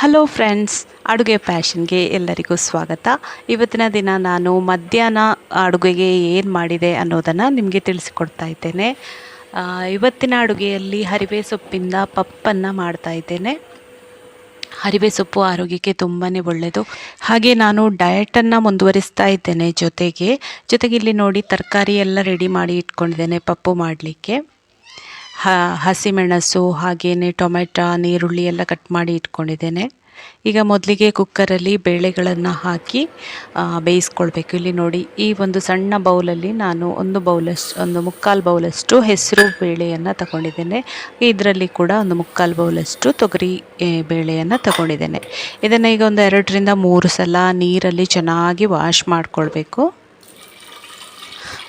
Hello friends ಅಡುಗೆ ಪ್ಯಾಷನ್ಗೆ ಎಲ್ಲರಿಗೂ ಸ್ವಾಗತ. ಇವತ್ತಿನ ದಿನ ನಾನು ಮಧ್ಯಾಹ್ನ ಅಡುಗೆಗೆ ಏನು ಮಾಡಿದೆ ಅನ್ನೋದನ್ನು ನಿಮಗೆ ತಿಳಿಸಿಕೊಡ್ತಾ ಇದ್ದೇನೆ. ಇವತ್ತಿನ ಅಡುಗೆಯಲ್ಲಿ ಹರಿವೆ ಸೊಪ್ಪಿಂದ ಪಪ್ಪನ್ನು ಮಾಡ್ತಾ ಇದ್ದೇನೆ. ಹರಿವೆ ಸೊಪ್ಪು ಆರೋಗ್ಯಕ್ಕೆ ತುಂಬಾ ಒಳ್ಳೆಯದು ಹಾಗೆ ನಾನು ಡಯಟನ್ನು ಮುಂದುವರಿಸ್ತಾ ಇದ್ದೇನೆ ಜೊತೆಗೆ. ಜೊತೆಗೆ ಇಲ್ಲಿ ನೋಡಿ ತರಕಾರಿ ಎಲ್ಲ ರೆಡಿ ಮಾಡಿ ಇಟ್ಕೊಂಡಿದ್ದೇನೆ ಪಪ್ಪು ಮಾಡಲಿಕ್ಕೆ. ಹಸಿಮೆಣಸು ಹಾಗೆಯೇ ಟೊಮೆಟೊ ನೀರುಳ್ಳಿ ಎಲ್ಲ ಕಟ್ ಮಾಡಿ ಇಟ್ಕೊಂಡಿದ್ದೇನೆ. ಈಗ ಮೊದಲಿಗೆ ಕುಕ್ಕರಲ್ಲಿ ಬೇಳೆಗಳನ್ನು ಹಾಕಿ ಬೇಯಿಸ್ಕೊಳ್ಬೇಕು. ಇಲ್ಲಿ ನೋಡಿ, ಈ ಒಂದು ಸಣ್ಣ ಬೌಲಲ್ಲಿ ನಾನು ಒಂದು ಬೌಲಷ್ಟು ಒಂದು ಮುಕ್ಕಾಲು ಬೌಲಷ್ಟು ಹೆಸರು ಬೇಳೆಯನ್ನು ತಗೊಂಡಿದ್ದೇನೆ. ಇದರಲ್ಲಿ ಕೂಡ ಒಂದು ಮುಕ್ಕಾಲು ಬೌಲಷ್ಟು ತೊಗರಿ ಬೇಳೆಯನ್ನು ತಗೊಂಡಿದ್ದೇನೆ. ಇದನ್ನು ಈಗ ಒಂದು ಎರಡರಿಂದ ಮೂರು ಸಲ ನೀರಲ್ಲಿ ಚೆನ್ನಾಗಿ ವಾಶ್ ಮಾಡಿಕೊಳ್ಬೇಕು.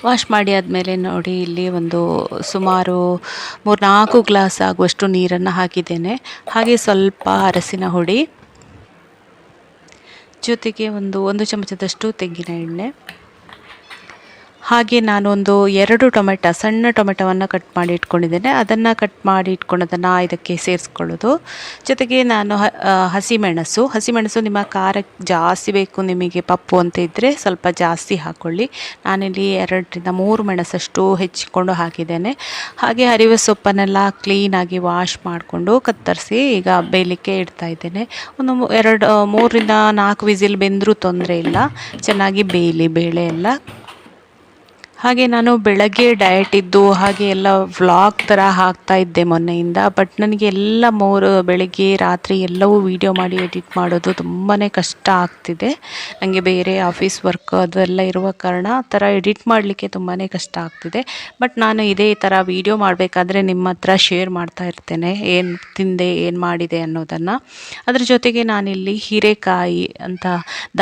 ವಾಶ್ ಮಾಡಿ ಆದಮೇಲೆ ನೋಡಿ, ಇಲ್ಲಿ ಒಂದು ಸುಮಾರು ಮೂರು ನಾಲ್ಕು ಗ್ಲಾಸ್ ಆಗುವಷ್ಟು ನೀರನ್ನು ಹಾಕಿದ್ದೇನೆ. ಹಾಗೆ ಸ್ವಲ್ಪ ಅರಸಿನ ಹುಡಿ, ಜೊತೆಗೆ ಒಂದು ಒಂದು ಚಮಚದಷ್ಟು ತೆಂಗಿನ ಎಣ್ಣೆ. ಹಾಗೆ ನಾನೊಂದು ಎರಡು ಟೊಮೆಟೊ, ಸಣ್ಣ ಟೊಮೆಟೊವನ್ನು ಕಟ್ ಮಾಡಿ ಇಟ್ಕೊಂಡಿದ್ದೇನೆ. ಅದನ್ನು ಕಟ್ ಮಾಡಿ ಇಟ್ಕೊಂಡದನ್ನು ಇದಕ್ಕೆ ಸೇರಿಸ್ಕೊಳ್ಳೋದು. ಜೊತೆಗೆ ನಾನು ಹಸಿಮೆಣಸು. ಹಸಿಮೆಣಸು ನಿಮ್ಮ ಖಾರಕ್ಕೆ ಜಾಸ್ತಿ ಬೇಕು ನಿಮಗೆ ಪಪ್ಪು ಅಂತ ಇದ್ದರೆ ಸ್ವಲ್ಪ ಜಾಸ್ತಿ ಹಾಕ್ಕೊಳ್ಳಿ ನಾನಿಲ್ಲಿ ಎರಡರಿಂದ ಮೂರು ಮೆಣಸಷ್ಟು ಹೆಚ್ಚಿಕೊಂಡು ಹಾಕಿದ್ದೇನೆ. ಹಾಗೆ ಹರಿವೆ ಸೊಪ್ಪನ್ನೆಲ್ಲ ಕ್ಲೀನಾಗಿ ವಾಶ್ ಮಾಡಿಕೊಂಡು ಕತ್ತರಿಸಿ ಈಗ ಬೇಯಲಿಕ್ಕೆ ಇಡ್ತಾ ಇದ್ದೇನೆ. ಒಂದು ಎರಡು ಮೂರರಿಂದ ನಾಲ್ಕು ವಿಸಿಲ್ ಬೆಂದರೂ ತೊಂದರೆ ಇಲ್ಲ. ಚೆನ್ನಾಗಿ ಬೇಯಲಿ, ಬೇಳೆ ಎಲ್ಲ. ಹಾಗೆ ನಾನು ಬೆಳಗ್ಗೆ ಡಯಟ್ ಇದ್ದು ಹಾಗೆ ಎಲ್ಲ ವ್ಲಾಗ್ ಥರ ಹಾಕ್ತಾ ಇದ್ದೆ ಮೊನ್ನೆಯಿಂದ ಬಟ್ ನನಗೆ ಎಲ್ಲ ಮೂರು ಬೆಳಗ್ಗೆ ರಾತ್ರಿ ಎಲ್ಲವೂ ವೀಡಿಯೋ ಮಾಡಿ ಎಡಿಟ್ ಮಾಡೋದು ತುಂಬಾ ಕಷ್ಟ ಆಗ್ತಿದೆ. ನನಗೆ ಬೇರೆ ಆಫೀಸ್ ವರ್ಕ್ ಅದೆಲ್ಲ ಇರುವ ಕಾರಣ ಆ ಥರ ಎಡಿಟ್ ಮಾಡಲಿಕ್ಕೆ ತುಂಬಾ ಕಷ್ಟ ಆಗ್ತಿದೆ. ಬಟ್ ನಾನು ಇದೇ ಥರ ವೀಡಿಯೋ ಮಾಡಬೇಕಾದ್ರೆ ನಿಮ್ಮ ಹತ್ರ ಶೇರ್ ಮಾಡ್ತಾ ಇರ್ತೇನೆ, ಏನು ತಿಂದೆ, ಏನು ಮಾಡಿದೆ ಅನ್ನೋದನ್ನು. ಅದ್ರ ಜೊತೆಗೆ ನಾನಿಲ್ಲಿ ಹೀರೆಕಾಯಿ ಅಂತ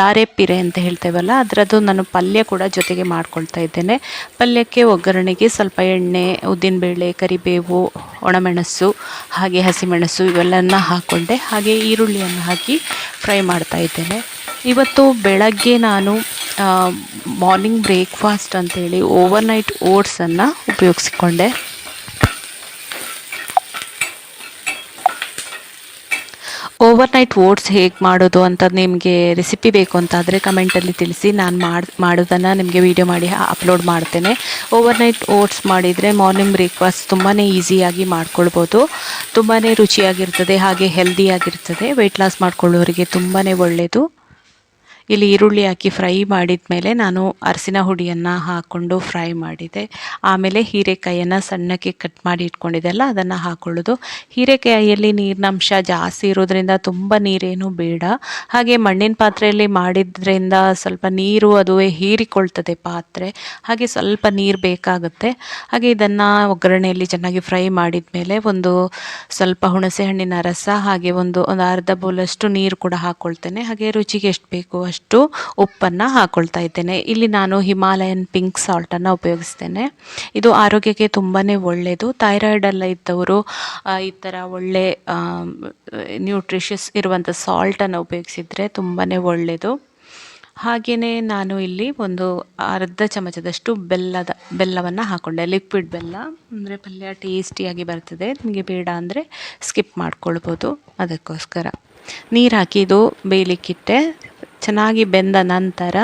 ದಾರೆಪಿರೆ ಅಂತ ಹೇಳ್ತೇವಲ್ಲ, ಅದರದ್ದು ನಾನು ಪಲ್ಯ ಕೂಡ ಜೊತೆಗೆ ಮಾಡ್ಕೊಳ್ತಾ ಇದ್ದೇನೆ. ಪಲ್ಯಕ್ಕೆ ಒಗ್ಗರಣೆಗೆ ಸ್ವಲ್ಪ ಎಣ್ಣೆ ಉದ್ದಿನಬೇಳೆ ಕರಿಬೇವು, ಒಣಮೆಣಸು, ಹಾಗೆ ಹಸಿಮೆಣಸು ಇವೆಲ್ಲನ ಹಾಕ್ಕೊಂಡೆ ಹಾಗೆ ಈರುಳ್ಳಿಯನ್ನು ಹಾಕಿ ಫ್ರೈ ಮಾಡ್ತಾ ಇದ್ದೇನೆ. ಇವತ್ತು ಬೆಳಗ್ಗೆ ನಾನು ಮಾರ್ನಿಂಗ್ ಬ್ರೇಕ್ಫಾಸ್ಟ್ ಅಂತೇಳಿ ಓವರ್ನೈಟ್ ಓಟ್ಸನ್ನು ಉಪಯೋಗಿಸಿಕೊಂಡೆ. ಓವರ್ನೈಟ್ ಓಟ್ಸ್ ಹೇಗೆ ಮಾಡೋದು ಅಂತ ನಿಮಗೆ ರೆಸಿಪಿ ಬೇಕು ಅಂತಾದರೆ ಕಮೆಂಟಲ್ಲಿ ತಿಳಿಸಿ. ನಾನು ಮಾಡಿ, ಮಾಡೋದನ್ನು ನಿಮಗೆ ವಿಡಿಯೋ ಮಾಡಿ ಅಪ್ಲೋಡ್ ಮಾಡ್ತೇನೆ. ಓವರ್ನೈಟ್ ಓಟ್ಸ್ ಮಾಡಿದರೆ ಮಾರ್ನಿಂಗ್ ಬ್ರೇಕ್ಫಾಸ್ಟ್ ತುಂಬಾ ಈಸಿಯಾಗಿ ಮಾಡ್ಕೊಳ್ಬೋದು. ತುಂಬಾ ರುಚಿಯಾಗಿರ್ತದೆ, ಹಾಗೆ ಹೆಲ್ದಿಯಾಗಿರ್ತದೆ ವೆಯ್ಟ್ ಲಾಸ್ ಮಾಡ್ಕೊಳ್ಳೋರಿಗೆ ತುಂಬಾ ಒಳ್ಳೆಯದು ಇಲ್ಲಿ ಈರುಳ್ಳಿ ಹಾಕಿ ಫ್ರೈ ಮಾಡಿದ ಮೇಲೆ ನಾನು ಅರಸಿನ ಹುಡಿಯನ್ನು ಹಾಕ್ಕೊಂಡು ಫ್ರೈ ಮಾಡಿದೆ. ಆಮೇಲೆ ಹೀರೆಕಾಯಿಯನ್ನು ಸಣ್ಣಕ್ಕೆ ಕಟ್ ಮಾಡಿ ಇಟ್ಕೊಂಡಿದ್ದೆಲ್ಲ ಅದನ್ನು ಹಾಕೊಳ್ಳೋದು. ಹೀರೆಕಾಯಿಯಲ್ಲಿ ನೀರಿನಂಶ ಜಾಸ್ತಿ ಇರೋದ್ರಿಂದ ತುಂಬ ನೀರೇನು ಬೇಡ. ಹಾಗೆ ಮಣ್ಣಿನ ಪಾತ್ರೆಯಲ್ಲಿ ಮಾಡಿದ್ರಿಂದ ಸ್ವಲ್ಪ ನೀರು ಅದು ಹೀರಿಕೊಳ್ತದೆ ಪಾತ್ರೆ. ಹಾಗೆ ಸ್ವಲ್ಪ ನೀರು ಬೇಕಾಗುತ್ತೆ. ಹಾಗೆ ಇದನ್ನು ಒಗ್ಗರಣೆಯಲ್ಲಿ ಚೆನ್ನಾಗಿ ಫ್ರೈ ಮಾಡಿದ ಮೇಲೆ ಒಂದು ಸ್ವಲ್ಪ ಹುಣಸೆ ಹಣ್ಣಿನ ರಸ ಹಾಗೆ ಒಂದು ಒಂದು ಅರ್ಧ ಬೌಲಷ್ಟು ನೀರು ಕೂಡ ಹಾಕ್ಕೊಳ್ತೇನೆ ಹಾಗೆ ರುಚಿಗೆ ಎಷ್ಟು ಬೇಕು ಅಷ್ಟು ಉಪ್ಪನ್ನು ಹಾಕ್ಕೊಳ್ತಾ ಇದ್ದೇನೆ. ಇಲ್ಲಿ ನಾನು ಹಿಮಾಲಯನ್ ಪಿಂಕ್ ಸಾಲ್ಟನ್ನು ಉಪಯೋಗಿಸ್ತೇನೆ. ಇದು ಆರೋಗ್ಯಕ್ಕೆ ತುಂಬಾ ಒಳ್ಳೆಯದು ಥೈರಾಯ್ಡ್ ಇದ್ದವರು ಈ ಥರ ಒಳ್ಳೆ ನ್ಯೂಟ್ರಿಷಸ್ ಇರುವಂಥ ಸಾಲ್ಟನ್ನು ಉಪಯೋಗಿಸಿದರೆ ತುಂಬಾ ಒಳ್ಳೆಯದು ಹಾಗೆಯೇ ನಾನು ಇಲ್ಲಿ ಒಂದು ಅರ್ಧ ಚಮಚದಷ್ಟು ಬೆಲ್ಲದ, ಬೆಲ್ಲವನ್ನು ಹಾಕ್ಕೊಂಡೆ ಲಿಕ್ವಿಡ್ ಬೆಲ್ಲ, ಅಂದರೆ ಪಲ್ಯ ಟೇಸ್ಟಿಯಾಗಿ ಬರ್ತದೆ. ನಿಮಗೆ ಬೇಡ ಅಂದರೆ ಸ್ಕಿಪ್ ಮಾಡ್ಕೊಳ್ಬೋದು. ಅದಕ್ಕೋಸ್ಕರ ನೀರು ಹಾಕಿ ಇದು ಬೇಯಲಿಕ್ಕಿಟ್ಟೆ. ಚೆನ್ನಾಗಿ ಬೆಂದ ನಂತರ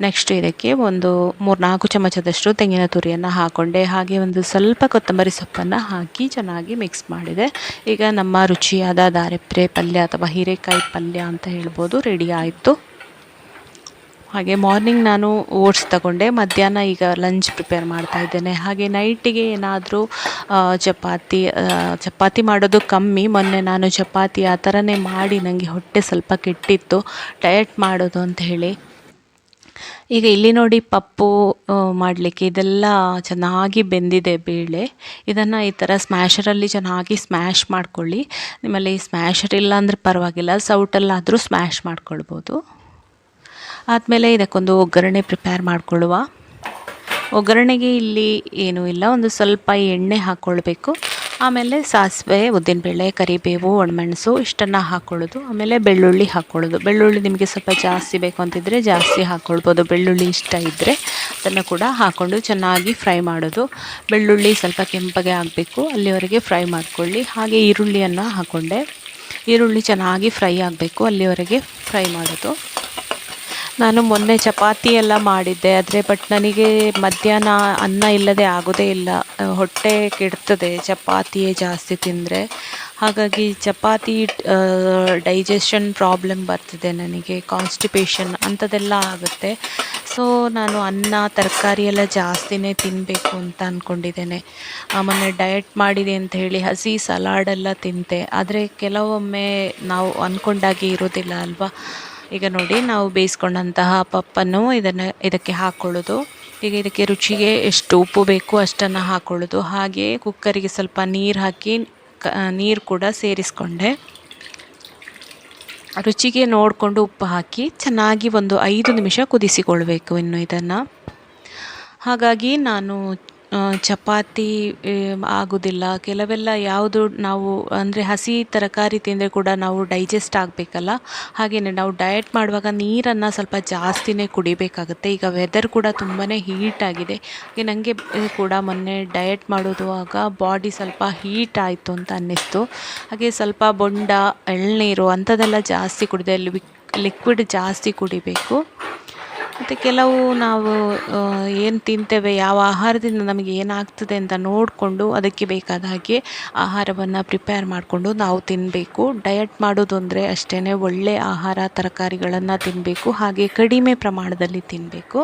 ನೆಕ್ಸ್ಟ್ ಇದಕ್ಕೆ ಒಂದು ಮೂರು ನಾಲ್ಕು ಚಮಚದಷ್ಟು ತೆಂಗಿನ ತುರಿಯನ್ನು ಹಾಕೊಂಡೆ. ಹಾಗೆ ಒಂದು ಸ್ವಲ್ಪ ಕೊತ್ತಂಬರಿ ಸೊಪ್ಪನ್ನು ಹಾಕಿ ಚೆನ್ನಾಗಿ ಮಿಕ್ಸ್ ಮಾಡಿದೆ. ಈಗ ನಮ್ಮ ರುಚಿಯಾದ ದಾರೆಪ್ರೆ ಪಲ್ಯ ಅಥವಾ ಹೀರೆಕಾಯಿ ಪಲ್ಯ ಅಂತ ಹೇಳ್ಬೋದು ರೆಡಿ ಆಯಿತು. ಹಾಗೆ ಮಾರ್ನಿಂಗ್ ನಾನು ಓಟ್ಸ್ ತಗೊಂಡೆ, ಮಧ್ಯಾಹ್ನ ಈಗ ಲಂಚ್ ಪ್ರಿಪೇರ್ ಮಾಡ್ತಾ ಇದ್ದೇನೆ. ಹಾಗೆ ನೈಟಿಗೆ ಏನಾದರೂ ಚಪಾತಿ ಚಪಾತಿ ಮಾಡೋದು ಕಮ್ಮಿ. ಮೊನ್ನೆ ನಾನು ಚಪಾತಿ ಆ ಥರನೇ ಮಾಡಿ ನನಗೆ ಹೊಟ್ಟೆ ಸ್ವಲ್ಪ ಕೆಟ್ಟಿತ್ತು. ಡಯಟ್ ಮಾಡೋದು ಅಂತ ಹೇಳಿ. ಈಗ ಇಲ್ಲಿ ನೋಡಿ ಪಪ್ಪು ಮಾಡಲಿಕ್ಕೆ ಇದೆಲ್ಲ ಚೆನ್ನಾಗಿ ಬೆಂದಿದೆ ಬೇಳೆ. ಇದನ್ನು ಈ ಥರ ಸ್ಮ್ಯಾಷರಲ್ಲಿ ಚೆನ್ನಾಗಿ ಸ್ಮ್ಯಾಶ್ ಮಾಡ್ಕೊಳ್ಳಿ. ನಿಮ್ಮಲ್ಲಿ ಸ್ಮ್ಯಾಷರ್ ಇಲ್ಲ ಅಂದರೆ ಪರವಾಗಿಲ್ಲ. ಸೌಟಲ್ಲಾದರೂ ಸ್ಮ್ಯಾಶ್ ಮಾಡ್ಕೊಳ್ಬೋದು. ಆದಮೇಲೆ ಇದಕ್ಕೊಂದು ಒಗ್ಗರಣೆ ಪ್ರಿಪೇರ್ ಮಾಡಿಕೊಳ್ಳುವ. ಒಗ್ಗರಣೆಗೆ ಇಲ್ಲಿ ಏನೂ ಇಲ್ಲ, ಒಂದು ಸ್ವಲ್ಪ ಎಣ್ಣೆ ಹಾಕ್ಕೊಳ್ಬೇಕು. ಆಮೇಲೆ ಸಾಸಿವೆ, ಉದ್ದಿನಬೇಳೆ, ಕರಿಬೇವು, ಒಣಮೆಣಸು ಇಷ್ಟನ್ನು ಹಾಕ್ಕೊಳ್ಳೋದು. ಆಮೇಲೆ ಬೆಳ್ಳುಳ್ಳಿ ಹಾಕ್ಕೊಳ್ಳೋದು. ಬೆಳ್ಳುಳ್ಳಿ ನಿಮಗೆ ಸ್ವಲ್ಪ ಜಾಸ್ತಿ ಬೇಕು ಅಂತಿದ್ದರೆ ಜಾಸ್ತಿ ಹಾಕ್ಕೊಳ್ಬೋದು. ಬೆಳ್ಳುಳ್ಳಿ ಇಷ್ಟ ಇದ್ದರೆ ಅದನ್ನು ಕೂಡ ಹಾಕ್ಕೊಂಡು ಚೆನ್ನಾಗಿ ಫ್ರೈ ಮಾಡೋದು. ಬೆಳ್ಳುಳ್ಳಿ ಸ್ವಲ್ಪ ಕೆಂಪಗೆ ಆಗಬೇಕು. ಅಲ್ಲಿವರೆಗೆ ಫ್ರೈ ಮಾಡ್ಕೊಳ್ಳಿ. ಹಾಗೆ ಈರುಳ್ಳಿಯನ್ನು ಹಾಕ್ಕೊಂಡೆ ಈರುಳ್ಳಿ ಚೆನ್ನಾಗಿ ಫ್ರೈ ಆಗಬೇಕು. ಅಲ್ಲಿವರೆಗೆ ಫ್ರೈ ಮಾಡೋದು. ನಾನು ಮೊನ್ನೆ ಚಪಾತಿ ಎಲ್ಲ ಮಾಡಿದ್ದೆ, ಆದರೆ ಬಟ್ ನನಗೆ ಮಧ್ಯಾಹ್ನ ಅನ್ನ ಇಲ್ಲದೆ ಆಗೋದೇ ಇಲ್ಲ. ಹೊಟ್ಟೆ ಕೆಡ್ತದೆ, ಚಪಾತಿಯೇ ಜಾಸ್ತಿ ತಿಂದರೆ. ಹಾಗಾಗಿ ಚಪಾತಿ ಡೈಜೆಷನ್ ಪ್ರಾಬ್ಲಮ್ ಬರ್ತಿದೆ ನನಗೆ ಕಾನ್ಸ್ಟಿಪೇಷನ್ ಅಂಥದ್ದೆಲ್ಲ ಆಗುತ್ತೆ. ಸೊ ನಾನು ಅನ್ನ, ತರಕಾರಿ ಎಲ್ಲ ಜಾಸ್ತಿನೇ ತಿನ್ನಬೇಕು ಅಂತ ಅಂದ್ಕೊಂಡಿದ್ದೇನೆ ಆಮೇಲೆ ಡಯಟ್ ಮಾಡಿದೆ ಅಂತ ಹೇಳಿ ಹಸಿ ಸಲಾಡೆಲ್ಲ ತಿಂತೆ. ಆದರೆ ಕೆಲವೊಮ್ಮೆ ನಾವು ಅಂದ್ಕೊಂಡಾಗೆ ಇರೋದಿಲ್ಲ ಅಲ್ವಾ? ಈಗ ನೋಡಿ ನಾವು ಬೇಯಿಸ್ಕೊಂಡಂತಹ ಪಪ್ಪನ್ನು ಇದನ್ನು ಇದಕ್ಕೆ ಹಾಕ್ಕೊಳ್ಳೋದು ಈಗ ಇದಕ್ಕೆ ರುಚಿಗೆ ಎಷ್ಟು ಉಪ್ಪು ಬೇಕು ಅಷ್ಟನ್ನು ಹಾಕ್ಕೊಳ್ಳೋದು ಹಾಗೆ ಕುಕ್ಕರಿಗೆ ಸ್ವಲ್ಪ ನೀರು ಹಾಕಿ ನೀರು ಕೂಡ ಸೇರಿಸ್ಕೊಂಡೆ. ರುಚಿಗೆ ನೋಡಿಕೊಂಡು ಉಪ್ಪು ಹಾಕಿ ಚೆನ್ನಾಗಿ ಒಂದು ಐದು ನಿಮಿಷ ಕುದಿಸಿಕೊಳ್ಬೇಕು ಇನ್ನು ಇದನ್ನು. ಹಾಗಾಗಿ ನಾನು ಚಪಾತಿ ಆಗೋದಿಲ್ಲ. ಕೆಲವೆಲ್ಲ ಯಾವುದು ನಾವು, ಅಂದರೆ ಹಸಿ ತರಕಾರಿ ತಿಂದರೆ ಕೂಡ ನಾವು ಡೈಜೆಸ್ಟ್ ಆಗಬೇಕಲ್ಲ. ಹಾಗೆಯೇ ನಾವು ಡಯಟ್ ಮಾಡುವಾಗ ನೀರನ್ನು ಸ್ವಲ್ಪ ಜಾಸ್ತಿನೇ ಕುಡಿಬೇಕಾಗುತ್ತೆ. ಈಗ ವೆದರ್ ಕೂಡ ತುಂಬಾ ಹೀಟ್ ಆಗಿದೆ. ಹಾಗೆ ನನಗೆ ಕೂಡ ಮೊನ್ನೆ ಡಯಟ್ ಮಾಡುವಾಗ ಬಾಡಿ ಸ್ವಲ್ಪ ಹೀಟ್ ಆಯಿತು ಅಂತ ಅನ್ನಿಸ್ತು. ಹಾಗೆ ಸ್ವಲ್ಪ ಬೊಂಡ, ಎಳ್ನೀರು ಅಂಥದ್ದೆಲ್ಲ ಜಾಸ್ತಿ ಕುಡಿದೆ. ಲಿಕ್ವಿಡ್ ಜಾಸ್ತಿ ಕುಡಿಬೇಕು. ಮತ್ತು ಕೆಲವು ನಾವು ಏನು ತಿಂತೇವೆ, ಯಾವ ಆಹಾರದಿಂದ ನಮಗೆ ಏನಾಗ್ತದೆ ಅಂತ ನೋಡಿಕೊಂಡು ಅದಕ್ಕೆ ಬೇಕಾದ ಹಾಗೆ ಆಹಾರವನ್ನು ಪ್ರಿಪೇರ್ ಮಾಡಿಕೊಂಡು ನಾವು ತಿನ್ನಬೇಕು ಡಯಟ್ ಮಾಡೋದು ಅಂದರೆ ಅಷ್ಟೇ ಒಳ್ಳೆಯ ಆಹಾರ, ತರಕಾರಿಗಳನ್ನು ತಿನ್ನಬೇಕು ಹಾಗೆ ಕಡಿಮೆ ಪ್ರಮಾಣದಲ್ಲಿ ತಿನ್ನಬೇಕು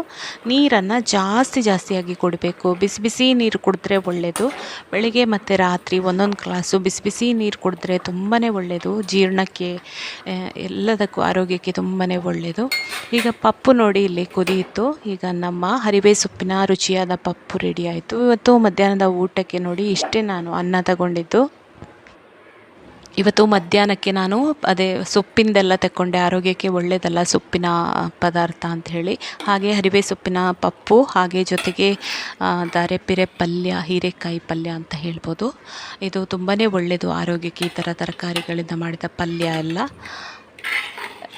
ನೀರನ್ನು ಜಾಸ್ತಿ ಜಾಸ್ತಿಯಾಗಿ ಕೊಡಬೇಕು. ಬಿಸಿ ಬಿಸಿ ನೀರು ಕುಡಿದ್ರೆ ಒಳ್ಳೆಯದು ಬೆಳಿಗ್ಗೆ ಮತ್ತು ರಾತ್ರಿ ಒಂದೊಂದು ಕ್ಲಾಸು ಬಿಸಿ ಬಿಸಿ ನೀರು ಕುಡಿದ್ರೆ ತುಂಬಾ ಒಳ್ಳೆಯದು ಜೀರ್ಣಕ್ಕೆ ಎಲ್ಲದಕ್ಕೂ ಆರೋಗ್ಯಕ್ಕೆ ತುಂಬಾ ಒಳ್ಳೆಯದು ಈಗ ಪಪ್ಪು ನೋಡಿ ಇಲ್ಲಿ ಕುದಿಯಿತು. ಈಗ ನಮ್ಮ ಹರಿವೆ ಸೊಪ್ಪಿನ ರುಚಿಯಾದ ಪಪ್ಪು ರೆಡಿ ಆಯಿತು. ಇವತ್ತು ಮಧ್ಯಾಹ್ನದ ಊಟಕ್ಕೆ ನೋಡಿ ಇಷ್ಟೇ ನಾನು ಅನ್ನ ತಗೊಂಡಿದ್ದು. ಇವತ್ತು ಮಧ್ಯಾಹ್ನಕ್ಕೆ ನಾನು ಅದೇ ಸೊಪ್ಪಿಂದೆಲ್ಲ ತಗೊಂಡೆ ಆರೋಗ್ಯಕ್ಕೆ ಒಳ್ಳೆಯದಲ್ಲ ಸೊಪ್ಪಿನ ಪದಾರ್ಥ ಅಂತ ಹೇಳಿ. ಹಾಗೆ ಹರಿವೆ ಸೊಪ್ಪಿನ ಪಪ್ಪು, ಹಾಗೆ ಜೊತೆಗೆ ದಾರೆಪಿರೆ ಪಲ್ಯ, ಹೀರೆಕಾಯಿ ಪಲ್ಯ ಅಂತ ಹೇಳ್ಬೋದು. ಇದು ತುಂಬಾ ಒಳ್ಳೆಯದು ಆರೋಗ್ಯಕ್ಕೆ ಈ ಥರ ತರಕಾರಿಗಳಿಂದ ಮಾಡಿದ ಪಲ್ಯ ಎಲ್ಲ.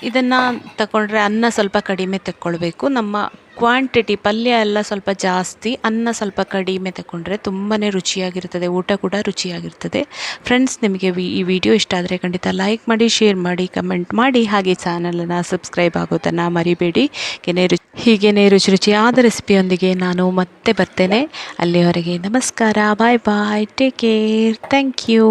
ಇದನ್ನು ತಗೊಂಡ್ರೆ ಅನ್ನ ಸ್ವಲ್ಪ ಕಡಿಮೆ ತಕ್ಕೊಳ್ಬೇಕು. ನಮ್ಮ ಕ್ವಾಂಟಿಟಿ ಪಲ್ಯ ಎಲ್ಲ ಸ್ವಲ್ಪ ಜಾಸ್ತಿ, ಅನ್ನ ಸ್ವಲ್ಪ ಕಡಿಮೆ ತಗೊಂಡ್ರೆ ತುಂಬಾ ರುಚಿಯಾಗಿರ್ತದೆ, ಊಟ ಕೂಡ ರುಚಿಯಾಗಿರ್ತದೆ. ಫ್ರೆಂಡ್ಸ್ ನಿಮಗೆ ಈ ವಿಡಿಯೋ ಇಷ್ಟ ಆದರೆ ಖಂಡಿತ ಲೈಕ್ ಮಾಡಿ ಶೇರ್ ಮಾಡಿ ಕಮೆಂಟ್ ಮಾಡಿ. ಹಾಗೆ ಚಾನಲನ್ನು ಸಬ್ಸ್ಕ್ರೈಬ್ ಆಗೋದನ್ನು ಮರಿಬೇಡಿ. ಏನೇ ರುಚಿ, ಹೀಗೇನೇ ರುಚಿ ರುಚಿಯಾದ ರೆಸಿಪಿಯೊಂದಿಗೆ ನಾನು ಮತ್ತೆ ಬರ್ತೇನೆ. ಅಲ್ಲಿವರೆಗೆ ನಮಸ್ಕಾರ bye bye take care thank you